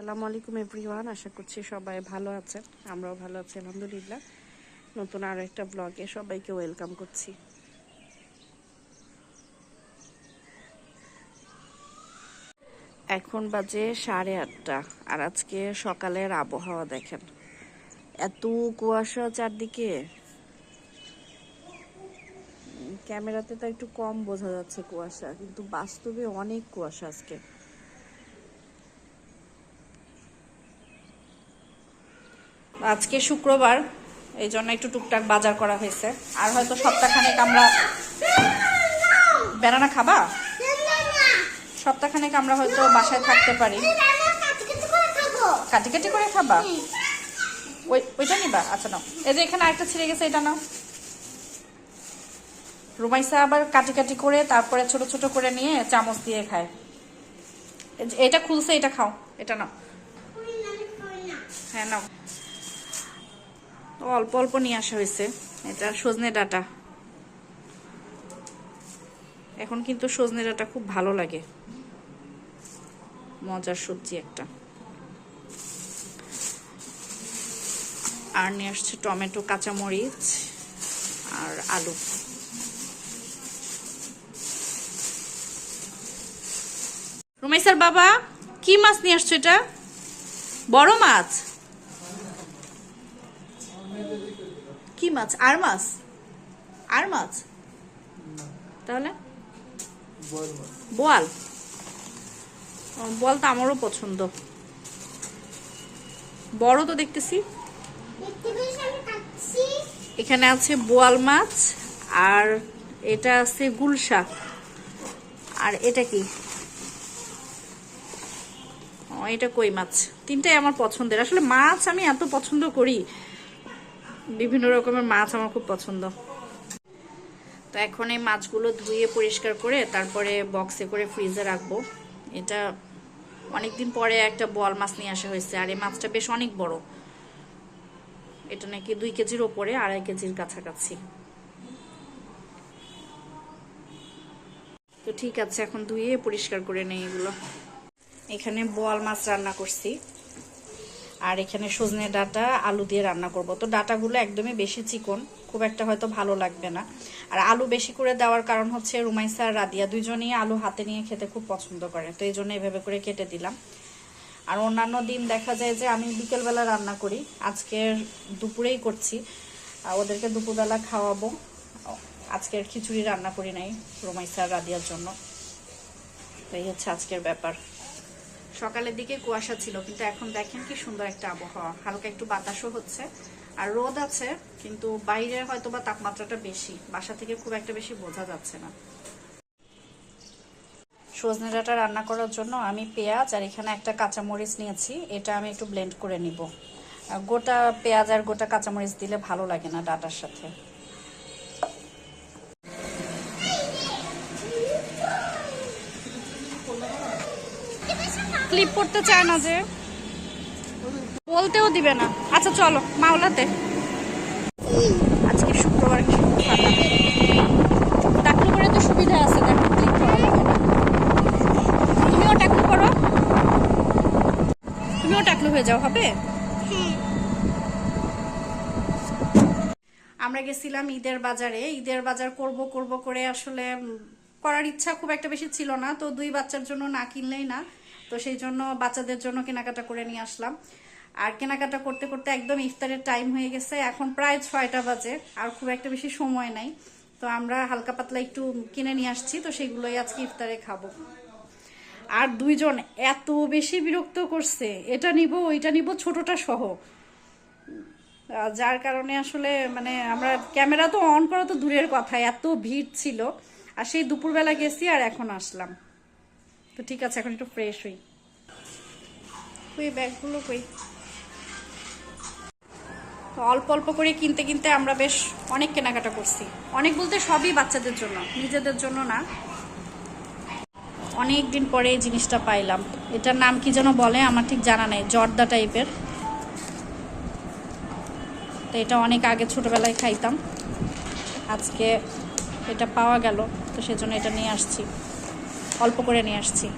আসসালামু আলাইকুম এভরিওয়ান, আশা করছি সবাই ভালো আছেন। আমরাও ভালো আছি, আলহামদুলিল্লাহ। নতুন আরও একটা ব্লগে সবাইকে ওয়েলকাম করছি। এখন বাজে সাড়ে আটটা, আর আজকে সকালের আবহাওয়া দেখেন। এত কুয়াশা চারদিকে। ক্যামেরাতে তো একটু কম বোঝা যাচ্ছে কুয়াশা, কিন্তু বাস্তবে অনেক কুয়াশা আজকে। আজকে শুক্রবার এই জন্য একটু টুকটাক বাজার করা হয়েছে। আর হয়তো সপ্তাহখানেক আমরা বেড়ানা খাবা? সপ্তাহখানেক আমরা হয়তো বাসায় থাকতে পারি। কাটি কাটি করে খাবা? ওই, ওইটা নিবা? আচ্ছা নাও। এই যে এখানে আরেকটা ছিঁড়ে গেছে, এটা নাও। রুমাইসা আবার কাটি কাটি করে তারপরে ছোট ছোট করে নিয়ে চামচ দিয়ে খায়। এটা খুলছে, এটা খাও। এটা নাও। হ্যাঁ নাও। অল্প অল্প নিয়ে আসা হয়েছে। এটা সজনে ডাটা। এখন কিন্তু সজনে ডাটা খুব ভালো লাগে। মজার সবজি একটা। আর নিয়ে আসছে টমেটো, কাঁচামরিচ আর আলু। রুমাইসার বাবা, কি মাছ নিয়ে আসছো এটা? বড় মাছ? কি মাছ? আর মাছ? আর মাছ? তাহলে? বোয়াল। ও, বোয়াল তো আমারও পছন্দ। বড় তো দেখতেছি। এখানে আছে বোয়াল মাছ আর এটা আছে গুলশা। আর এটা কি? এটা কই মাছ? তিনটাই আমার পছন্দের। আসলে মাছ আমি এত পছন্দ করি বিভিন্ন রকমের মাছ আমার খুব পছন্দ। তো এখন এই মাছগুলো ধুয়ে পরিষ্কার করে তারপরে বক্সে করে ফ্রিজে রাখব। এটা অনেকদিন পরে একটা বল মাছ নিয়ে আসা হয়েছে, আর এই মাছটা বেশ অনেক বড়। এটা নাকি দুই কেজির ওপরে, আড়াই কেজির কাছাকাছি। তো ঠিক আছে, এখন ধুয়ে পরিষ্কার করে নেই এগুলো। এখানে বোয়াল মাছ রান্না করছি। আর এখানে সজনে ডাটা, আলু দিয়ে রান্না করব। তো ডাটাগুলো একদমই বেশি চিকন, খুব একটা হয়তো ভালো লাগবে না। আর আলু বেশি করে দেওয়ার কারণ হচ্ছে রুমাইসা আর রাদিয়া দুজনেই আলু হাতে নিয়ে খেতে খুব পছন্দ করে। তো এই জন্য এভাবে করে কেটে দিলাম। আর অন্যান্য দিন দেখা যায় যে আমি বিকেলবেলা রান্না করি। আজকে দুপুরেই করছি। ওদেরকে দুপুরবেলা খাওয়াবো। আজকের খিচুড়ি রান্না করি নাই রুমাইসা আর রাদিয়ার জন্য। তো এই হচ্ছে আজকের ব্যাপার। সকালের দিকে কুয়াশা ছিল, কিন্তু এখন দেখেন কি সুন্দর একটা আবহাওয়া। হালকা একটু বাতাসও হচ্ছে, আর রোদ আছে, কিন্তু বাইরে হয়তো বা তাপমাত্রাটা বেশি। বাসা থেকে খুব একটা বেশি বোঝা যাচ্ছে না। সজনে ডাঁটা রান্না করার জন্য আমি পেঁয়াজ আর এখানে একটা কাঁচামরিচ নিয়েছি, এটা আমি একটু ব্লেন্ড করে নিব। গোটা পেঁয়াজ আর গোটা কাঁচামরিচ দিলে ভালো লাগে না ডাটার সাথে। ক্লিপ করতে চায় না যে, বলতেও দিবে না। আচ্ছা চলো, মাওলাতে। আজকে শুক্রবার কি টাকলু করে তো সুবিধা আছে তুমিও করো তুমিও টাকলু হয়ে যাও, হবে? আমরা গেছিলাম ঈদের বাজারে। ঈদের বাজার করব করব করে আসলে করার ইচ্ছা খুব একটা বেশি ছিল না। তো দুই বাচ্চার জন্য না কিনলেই না। তো সেই জন্য বাচ্চাদের জন্য কেনাকাটা করে নিয়ে আসলাম। আর কেনাকাটা করতে করতে একদম ইফতারের টাইম হয়ে গেছে। এখন প্রায় ছয়টা বাজে, আর খুব একটা বেশি সময় নাই। তো আমরা হালকা পাতলা একটু কিনে নিয়ে আসছি, তো সেগুলোই আজকে ইফতারে খাব। আর দুইজন এত বেশি বিরক্ত করছে, এটা নিব, ওইটা নিব, ছোটটা সহ। যার কারণে আসলে মানে আমরা ক্যামেরা তো অন করা তো দূরের কথা, এত ভিড় ছিল। আর সেই দুপুরবেলা গেছি আর এখন আসলাম। তো ঠিক আছে এখন একটু ফ্রেশ হই। কই ব্যাগগুলো কই? তো অল্প অল্প করে কিনতে কিনতে আমরা বেশ অনেক কেনাকাটা করছি। অনেক বলতে সবই বাচ্চাদের জন্য নিজেদের জন্য না। অনেক দিন পরে এই জিনিসটা পাইলাম। এটার নাম কি যেন বলে আমার ঠিক জানা নেই জর্দা টাইপের। তো এটা অনেক আগে ছোটবেলায় খাইতাম। আজকে এটা পাওয়া গেল তো সেজন্য এটা নিয়ে আসছি। অল্প করে নিয়ে আসছি।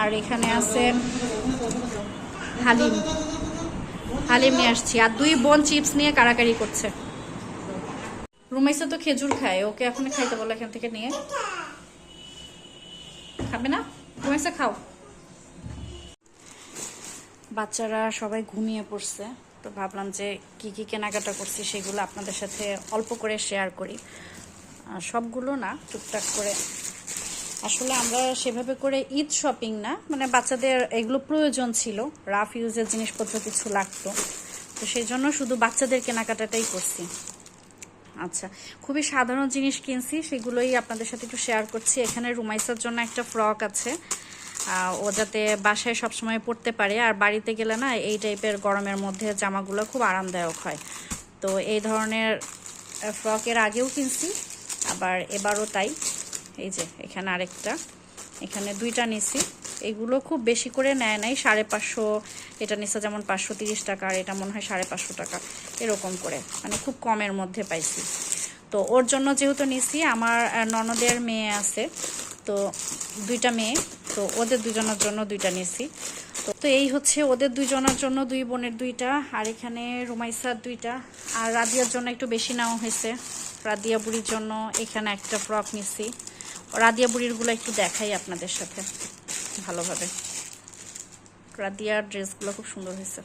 আর এখানে আছে হালিম। হালিম নিয়ে আসছি। আর দুই বোন চিপস নিয়ে কারাকারি করছে। রুমাইসা তো খেজুর খায়, ওকে এখন খাইতে বলো এখান থেকে নিয়ে। খাবে না? রুমাইসা খাও। বাচ্চারা সবাই ঘুমিয়ে পড়ছে, তো ভাবলাম যে কি কি কেনাকাটা করছি সেগুলো আপনাদের সাথে অল্প করে শেয়ার করি। সবগুলো না, টুকটাক করে। আসলে আমরা সেভাবে করে ঈদ শপিং না মানে বাচ্চাদের এগুলো প্রয়োজন ছিল রাফ ইউজের জিনিসপত্র কিছু লাগতো। তো সেই জন্য শুধু বাচ্চাদের কেনাকাটাটাই করছি। আচ্ছা খুবই সাধারণ জিনিস কিনছি, সেগুলোই আপনাদের সাথে একটু শেয়ার করছি। এখানে রুমাইসার জন্য একটা ফ্রক আছে। ও যাতে বাসায় সবসময় পরতে পারে। আর বাড়িতে গেলে না, এই টাইপের গরমের মধ্যে জামাগুলো খুব আরামদায়ক হয়। তো এই ধরনের ফ্রকের আগেও কিনছি, আবার এবারও তাই। এই যে, এখানে আরেকটা। এখানে দুইটা নিছি। এগুলো খুব বেশি করে নেয় নাই, সাড়ে পাঁচশো, এটা নিচ্ছে যেমন পাঁচশো তিরিশ টাকা, আর এটা মনে হয় সাড়ে পাঁচশো টাকা, এরকম করে। মানে খুব কমের মধ্যে পাইছি। তো ওর জন্য যেহেতু নিছি, আমার ননদের মেয়ে আছে, তো দুইটা মেয়ে। তো ওদের দুজনের জন্য দুইটা নিয়েছি। তো এই হচ্ছে ওদের দুইজনের জন্য দুই বোনের দুইটা, আর এখানে রুমাইসার দুইটা। আর রাদিয়ার জন্য একটু বেশি নেওয়া হয়েছে। রাদিয়া বুড়ির জন্য এখানে একটা ফ্রক নিছি রাদিয়া বুড়িরগুলো একটু দেখাই আপনাদের সাথে ভালোভাবে। রাদিয়ার ড্রেসগুলো খুব সুন্দর হয়েছে।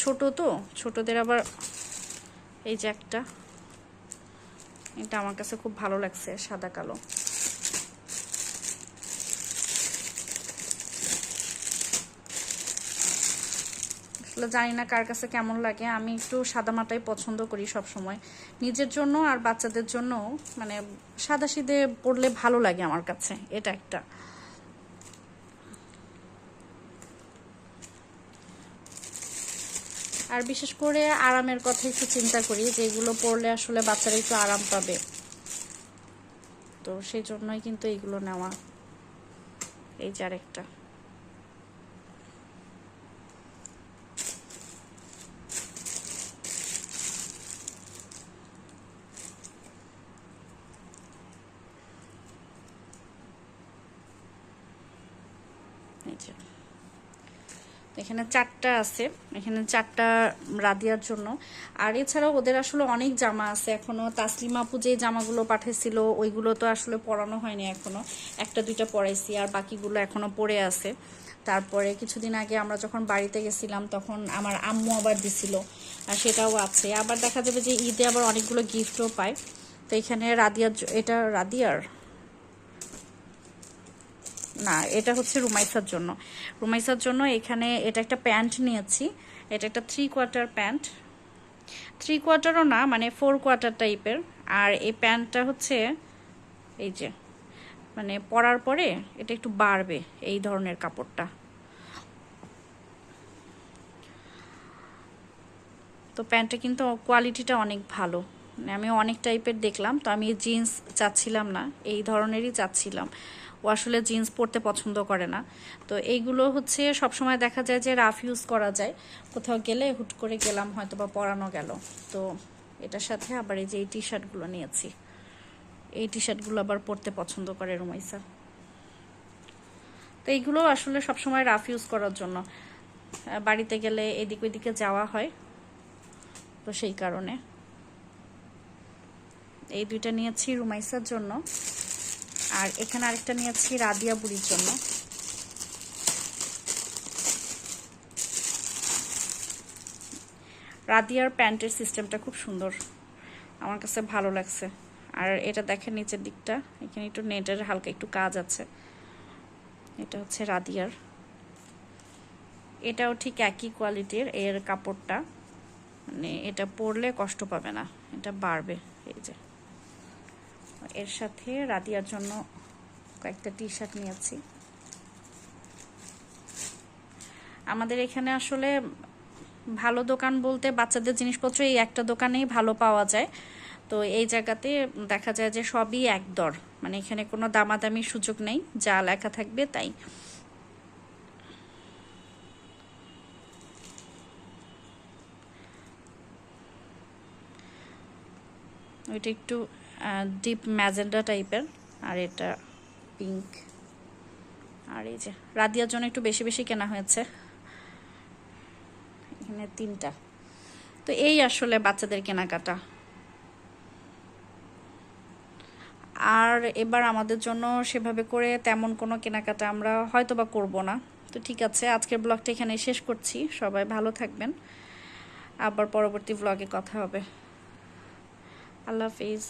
ছোট তো, ছোটদের আবার এই যে একটা। এটা আমার কাছে খুব ভালো লাগছে, সাদা কালো। আসলে জানি না কার কাছে কেমন লাগে। আমি একটু সাদামাটাই পছন্দ করি সব সময় নিজের জন্য আর বাচ্চাদের জন্য মানে সাদা সিদে পড়লে ভালো লাগে আমার কাছে, এটা একটা। আর বিশেষ করে আরামের কথা একটু চিন্তা করি যে এগুলো পড়লে আসলে বাচ্চারা একটু আরাম পাবে। তো সেই জন্যই কিন্তু এইগুলো নেওয়া। এই যে আরেকটা। এখানে চারটা আছে। এখানে চারটা রাদিয়ার জন্য। আর এছাড়াও ওদের আসলে অনেক জামা আছে এখনও। তাসলিমা আপু যে জামাগুলো পাঠিয়েছিল ওইগুলো তো আসলে পরানো হয়নি এখনও। একটা, দুইটা পরাইছি আর বাকিগুলো এখনও পরে আছে। তারপরে কিছুদিন আগে আমরা যখন বাড়িতে গেছিলাম, তখন আমার আম্মু আবার দিছিল। আর সেটাও আছে। আবার দেখা যাবে যে ঈদে আবার অনেকগুলো গিফটও পায়। তো এখানে রাদিয়ার জ- এটা রাদিয়ার না, এটা হচ্ছে রুমাইসার জন্য। রুমাইসার জন্য এখানে এটা একটা প্যান্ট নিয়েছি। এটা একটা থ্রি কোয়ার্টার প্যান্ট। থ্রি কোয়ার্টারও না মানে ফোর কোয়ার্টার টাইপের আর এই প্যান্টটা হচ্ছে, এই যে মানে পরার পরে এটা একটু বাড়বে এই ধরনের কাপড়টা। তো প্যান্টটা কিন্তু কোয়ালিটিটা অনেক ভালো। আমি অনেক টাইপের দেখলাম, তো আমি জিন্স চাচ্ছিলাম না, এই ধরনেরই চাচ্ছিলাম। ও আসলে জিন্স পরতে পছন্দ করে না। তো এইগুলো হচ্ছে সবসময় দেখা যায় যে রাফ ইউজ করা যায়। কোথাও গেলে হুট করে গেলাম হয়তো বা পরানো গেল। তো এটার সাথে আবার এই যে এই টি শার্টগুলো নিয়েছি। এই টি শার্টগুলো আবার পরতে পছন্দ করে রুমাইসা। তো এইগুলো আসলে সবসময় রাফ ইউজ করার জন্য। বাড়িতে গেলে এদিক ওইদিকে যাওয়া হয়। তো সেই কারণে। এই দুইটা নিয়েছি রুমাইসার জন্য। আর এখানে আরেকটা নিয়েছি রাদিয়া বুড়ির জন্য। রাদিয়ার প্যান্টের সিস্টেমটা খুব সুন্দর। আমার কাছে ভালো লাগছে। আর এটা দেখেন নিচের দিকটা। এখানে একটু নেটের হালকা একটু কাজ আছে। এটা হচ্ছে রাদিয়ার। এটাও ঠিক একই কোয়ালিটির এর কাপড়টা। মানে এটা পরলে কষ্ট পাবে না। এটা বাড়বে, এই যে। এর সাথে রাদিয়ার জন্য কয়েকটা টি শার্ট নিয়েছি। আমাদের এখানে আসলে ভালো দোকান বলতে বাচ্চাদের জিনিসপত্র এই একটা দোকানেই ভালো পাওয়া যায়। তো এই জায়গাতে দেখা যায় যে সবই এক দর। মানে এখানে কোনো দামাদামি সুযোগ নেই, যা লেখা থাকবে তাই। ওইটা একটু ডিপ ম্যাজেন্ডা টাইপের, আর এটা পিঙ্ক আর এই যে, রাদিয়ার জন্য একটু বেশি বেশি কেনা হয়েছে। এখানে তিনটা। তো এই আসলে বাচ্চাদের কেনাকাটা। আর এবার আমাদের জন্য সেভাবে করে তেমন কোনো কেনাকাটা আমরা হয়তো বা করব না। তো ঠিক আছে, আজকের ব্লগটা এখানে শেষ করছি। সবাই ভালো থাকবেন। আবার পরবর্তী ব্লগে কথা হবে। আল্লাহ হাফিজ।